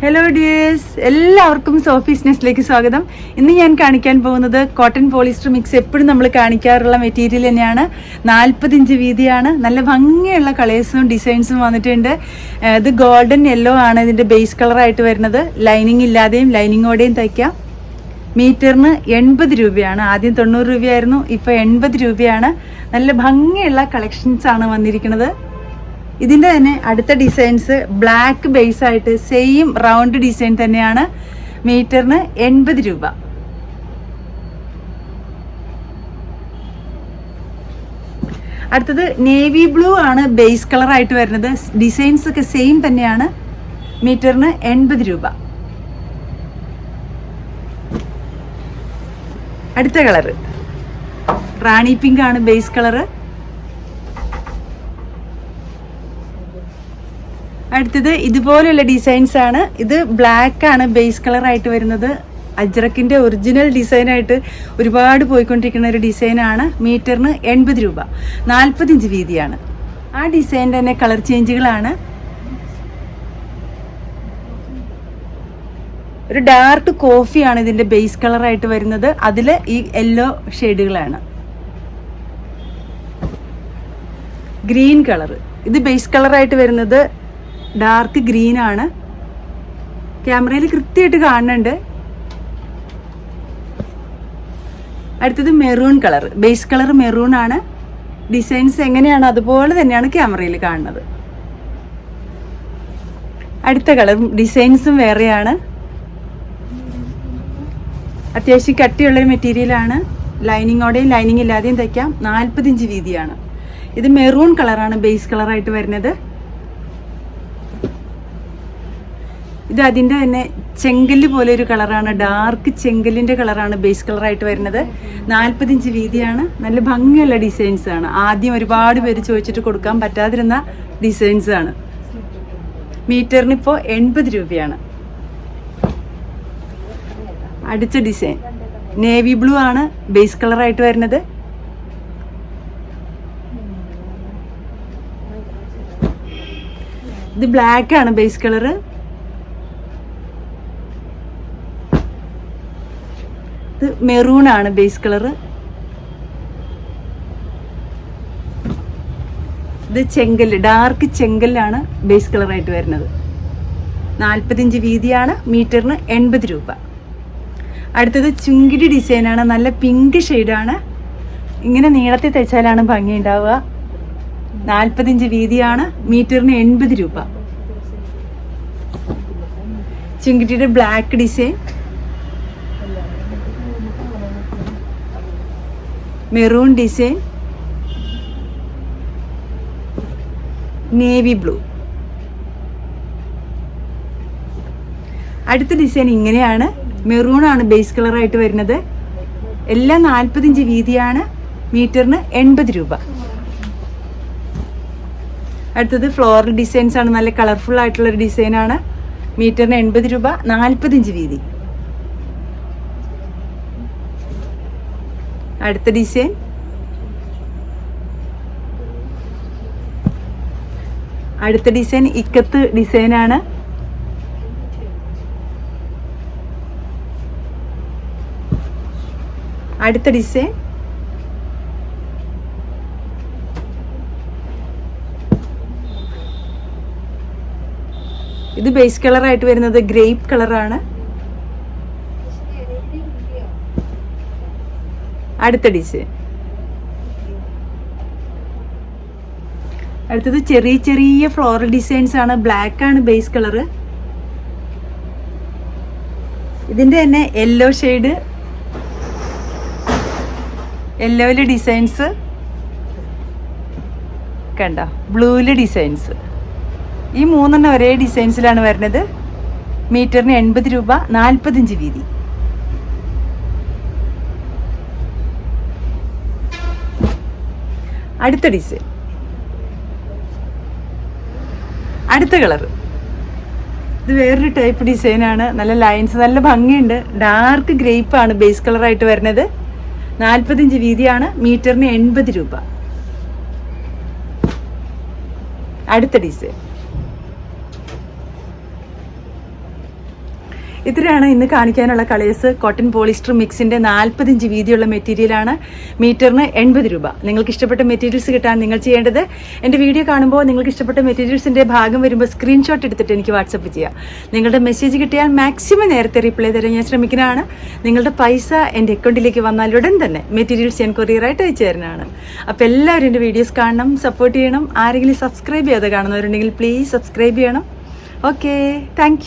Hello dears എല്ലാവർക്കും Sophie's നെസ്റ്റിലേക്ക് സ്വാഗതം. ഇന്ന് ഞാൻ കാണിക്കാൻ പോകുന്നത് കോട്ടൺ പോളിസ്റ്റർ മിക്സ് എപ്പോഴും നമ്മൾ കാണിക്കാറുള്ള മെറ്റീരിയൽ തന്നെയാണ്. നാൽപ്പത് ഇഞ്ച് വീതിയാണ്. നല്ല ഭംഗിയുള്ള കളേഴ്സും ഡിസൈൻസും വന്നിട്ടുണ്ട്. ഇത് ഗോൾഡൻ യെല്ലോ ആണ് ഇതിന്റെ ബേസ് കളറായിട്ട് വരുന്നത്. ലൈനിങ് ഇല്ലാതെയും ലൈനിങ്ങോടെയും തയ്ക്കാം. മീറ്ററിന് എൺപത് രൂപയാണ്. ആദ്യം തൊണ്ണൂറ് രൂപയായിരുന്നു. ഇപ്പോൾ എൺപത് രൂപയാണ്. നല്ല ഭംഗിയുള്ള കളക്ഷൻസ് ആണ് വന്നിരിക്കുന്നത്. ഇതിന്റെ തന്നെ അടുത്ത ഡിസൈൻസ് ബ്ലാക്ക് ബേസ് ആയിട്ട് സെയിം റൗണ്ട് ഡിസൈൻ തന്നെയാണ് മീറ്ററിന് എൺപത് രൂപ. അടുത്തത് നേവി ബ്ലൂ ആണ് ബേസ് കളർ ആയിട്ട് വരുന്നത്. ഡിസൈൻസ് ഒക്കെ സെയിം തന്നെയാണ് മീറ്ററിന് എൺപത് രൂപ. അടുത്ത കളറ് റാണി പിങ്ക് ആണ് ബേസ് കളറ് അടുത്തത് ഇതുപോലെയുള്ള ഡിസൈൻസ് ആണ്. ഇത് ബ്ലാക്ക് ആണ് ബേസ് കളർ ആയിട്ട് വരുന്നത്. അജ്രക്കിന്റെ ഒറിജിനൽ ഡിസൈനായിട്ട് ഒരുപാട് പോയിക്കൊണ്ടിരിക്കുന്ന ഒരു ഡിസൈനാണ് മീറ്ററിന് എൺപത് രൂപ. നാൽപ്പത്തിഞ്ച് വീതിയാണ്. ആ ഡിസൈന്റെ തന്നെ കളർ ചേഞ്ചുകളാണ് ഒരു ഡാർക്ക് കോഫിയാണ് ഇതിന്റെ ബേസ് കളറായിട്ട് വരുന്നത്. അതിൽ ഈ യെല്ലോ ഷെയ്ഡുകളാണ് ഗ്രീൻ കളർ ഇത് ബേസ് കളറായിട്ട് വരുന്നത് ഡാർക്ക് ഗ്രീൻ ആണ്. ക്യാമറയിൽ കൃത്യമായിട്ട് കാണുന്നുണ്ട്. അടുത്തത് maroon colour. Base colour maroon ആണ്. ഡിസൈൻസ് എങ്ങനെയാണ്? അതുപോലെ തന്നെയാണ് ക്യാമറയിൽ കാണുന്നത്. അടുത്ത കളർ ഡിസൈൻസും വേറെയാണ്. അത്യാവശ്യം കട്ടിയുള്ളൊരു മെറ്റീരിയലാണ് ലൈനിങ്ങോടെയും ലൈനിങ് ഇല്ലാതെയും തയ്ക്കാം. നാൽപ്പത്തിഞ്ച് വീതിയാണ്. ഇത് മെറൂൺ കളറാണ് ബേസ് കളറായിട്ട് വരുന്നത്. ഇത് അതിന്റെ തന്നെ ചെങ്കല്ല് പോലെ ഒരു കളറാണ്. ഡാർക്ക് ചെങ്കല്ലിന്റെ കളറാണ് ബേസ് കളറായിട്ട് വരുന്നത്. നാൽപ്പത്തിഞ്ച് വീതിയാണ്. നല്ല ഭംഗിയുള്ള ഡിസൈൻസ് ആണ്. ആദ്യം ഒരുപാട് പേര് ചോദിച്ചിട്ട് കൊടുക്കാൻ പറ്റാതിരുന്ന ഡിസൈൻസ് ആണ്. മീറ്ററിന് ഇപ്പോൾ എൺപത് രൂപയാണ്. അടുത്ത ഡിസൈൻ. നേവി ബ്ലൂ ആണ് ബേസ് കളറായിട്ട് വരുന്നത്. ഇത് ബ്ലാക്ക് ആണ് ബേസ് കളറ്. ഇത് മെറൂൺ ആണ് ബേസ് കളർ ഇത് ചെങ്കൽ ഡാർക്ക് ചെങ്കല്ലാണ് ബേസ് കളറായിട്ട് വരുന്നത്. നാൽപ്പത്തിയഞ്ച് വീതിയാണ് മീറ്ററിന് എൺപത് രൂപ. അടുത്തത് ചുങ്കിടി ഡിസൈനാണ് നല്ല പിങ്ക് ഷെയ്ഡാണ് ഇങ്ങനെ നീളത്തിൽ തയ്ച്ചാലാണ് ഭംഗി ഉണ്ടാവുക. നാൽപ്പത്തിയഞ്ച് വീതിയാണ് മീറ്ററിന് എൺപത് രൂപ. ചുങ്കിട്ടിയുടെ black design maroon design navy blue അടുത്ത ഡിസൈൻ ഇങ്ങനെയാണ്. മെറൂൺ ആണ് ബേസ് കളറായിട്ട് വരുന്നത്. എല്ലാം നാൽപ്പത്തിഞ്ച് വീതിയാണ്. മീറ്ററിന് എൺപത് രൂപ. അടുത്തത് ഫ്ലോറൽ ഡിസൈൻസ് ആണ്. നല്ല കളർഫുൾ ആയിട്ടുള്ള ഒരു ഡിസൈനാണ് മീറ്ററിന് എൺപത് രൂപ നാൽപ്പത്തിഞ്ച് വീതി. അടുത്ത ഡിസൈൻ അടുത്ത ഡിസൈൻ ഇക്കത്ത് ഡിസൈനാണ് അടുത്ത ഡിസൈൻ ഇത് ബേസ് കളറായിട്ട് വരുന്നത് ഗ്രേപ്പ് കളറാണ് അടുത്ത ഡിസൈൻ അടുത്തത് ചെറിയ ചെറിയ ഫ്ലോറൽ ഡിസൈൻസ് ആണ്. ബ്ലാക്ക് ആണ് ബേസ് കളർ ഇതിന്റെ തന്നെ യെല്ലോ ഷെയ്ഡ് യെല്ലോയിൽ ഡിസൈൻസ് കണ്ട? ബ്ലൂവിൽ ഡിസൈൻസ് ഈ മൂന്നെണ്ണം ഒരേ ഡിസൈൻസിലാണ് വരുന്നത്. മീറ്ററിന് എൺപത് രൂപ നാൽപ്പത്തഞ്ച് വീതി. അടുത്ത ഡിസൈൻ അടുത്ത കളർ ഇത് വേറൊരു ടൈപ്പ് ഡിസൈനാണ് നല്ല ലൈൻസ് നല്ല ഭംഗിയുണ്ട്. ഡാർക്ക് ഗ്രേപ്പ് ആണ് ബേസ് കളറായിട്ട് വരുന്നത്. നാൽപ്പത്തിയഞ്ച് വീതിയാണ്. മീറ്ററിന് എൺപത് രൂപ. അടുത്ത ഡിസൈൻ ഇതിലാണ് ഇന്ന് കാണിക്കാനുള്ള കളേഴ്സ് കോട്ടൺ പോളിസ്റ്റർ മിക്സിന്റെ നാൽപ്പത് ഇഞ്ച് വീതിയുള്ള മെറ്റീരിയലാണ് മീറ്ററിന് എൺപത് രൂപ. നിങ്ങൾക്ക് ഇഷ്ടപ്പെട്ട മെറ്റീരിയൽസ് കിട്ടാൻ നിങ്ങൾ ചെയ്യേണ്ടത് എന്റെ വീഡിയോ കാണുമ്പോൾ നിങ്ങൾക്ക് ഇഷ്ടപ്പെട്ട മെറ്റീരിയൽസിന്റെ ഭാഗം വരുമ്പോൾ സ്ക്രീൻഷോട്ട് എടുത്തിട്ട് എനിക്ക് വാട്സപ്പ് ചെയ്യാം. നിങ്ങളുടെ മെസ്സേജ് കിട്ടിയാൽ മാക്സിമം നേരത്തെ റിപ്ലൈ തരാൻ ഞാൻ ശ്രമിക്കുന്നതാണ്. നിങ്ങളുടെ പൈസ എന്റെ അക്കൗണ്ടിലേക്ക് വന്നാൽ ഉടൻ തന്നെ മെറ്റീരിയൽസ് ഞാൻ കൊറിയറായിട്ട് അയച്ചു തരുന്നതാണ്. അപ്പോൾ എല്ലാവരും എന്റെ വീഡിയോസ് കാണണം സപ്പോർട്ട് ചെയ്യണം. ആരെങ്കിലും സബ്സ്ക്രൈബ് ചെയ്യാതെ കാണുന്നവരുണ്ടെങ്കിൽ പ്ലീസ് സബ്സ്ക്രൈബ് ചെയ്യണം. Okay thank